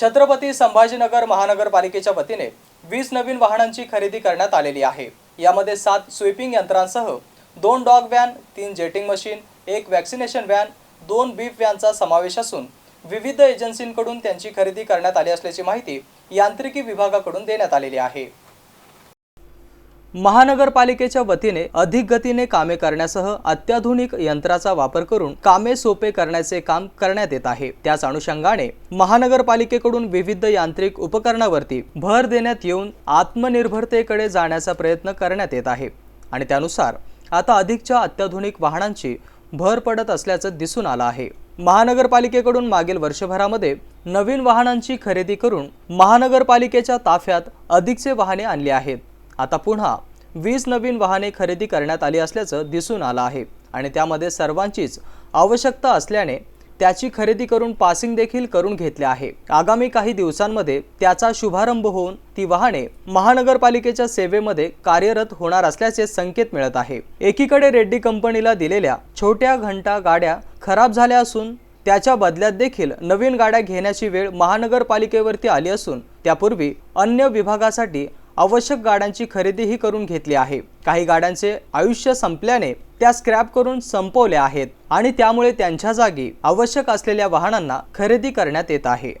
छत्रपती संभाजीनगर महानगरपालिकेच्या वतीने वीस नवीन वाहनांची खरेदी करण्यात आलेली आहे. यामध्ये सात स्वीपिंग यंत्रांसह दोन डॉग व्हॅन तीन जेटिंग मशीन एक वॅक्सिनेशन व्हॅन दोन बीफ व्हॅनचा समावेश असून विविध एजन्सींकडून त्यांची खरेदी करण्यात आली असल्याची माहिती यांत्रिकी विभागाकडून देण्यात आलेली आहे. महानगरपालिकेच्या वतीने अधिक गतीने कामे करण्यासह अत्याधुनिक यंत्राचा वापर करून कामे सोपे करण्याचे काम करण्यात येत आहे. त्याच अनुषंगाने महानगरपालिकेकडून विविध यांत्रिक उपकरणावरती भर देण्यात येऊन आत्मनिर्भरतेकडे जाण्याचा प्रयत्न करण्यात येत आहे. आणि त्यानुसार आता अधिकच्या अत्याधुनिक वाहनांची भर पडत असल्याचं दिसून आलं आहे. महानगरपालिकेकडून मागील वर्षभरामध्ये नवीन वाहनांची खरेदी करून महानगरपालिकेच्या ताफ्यात अधिकचे वाहने आणली आहेत. आता पुन्हा वीस नवीन वाहने खरेदी करण्यात आली असल्याचं दिसून आलं आहे. आणि त्यामध्ये सर्वांचीच आवश्यकता असल्याने त्याची खरेदी करून पासिंग देखील करून घेतले आहे. आगामी काही दिवसांमध्ये त्याचा शुभारंभ होऊन ती वाहने महानगरपालिकेच्या सेवेमध्ये कार्यरत होणार असल्याचे संकेत मिळत आहे. एकीकडे रेड्डी कंपनीला दिलेल्या छोट्या घंटा गाड्या खराब झाल्या असून त्याच्या बदल्यात देखील नवीन गाड्या घेण्याची वेळ महानगरपालिकेवरती आली असून त्यापूर्वी अन्य विभागासाठी आवश्यक गाड्यांची खरेदीही करून घेतली आहे. काही गाड्यांचे आयुष्य संपल्याने त्या स्क्रॅप करून संपवल्या आहेत आणि त्यामुळे त्यांच्या जागी आवश्यक असलेल्या वाहनांना खरेदी करण्यात येत आहे.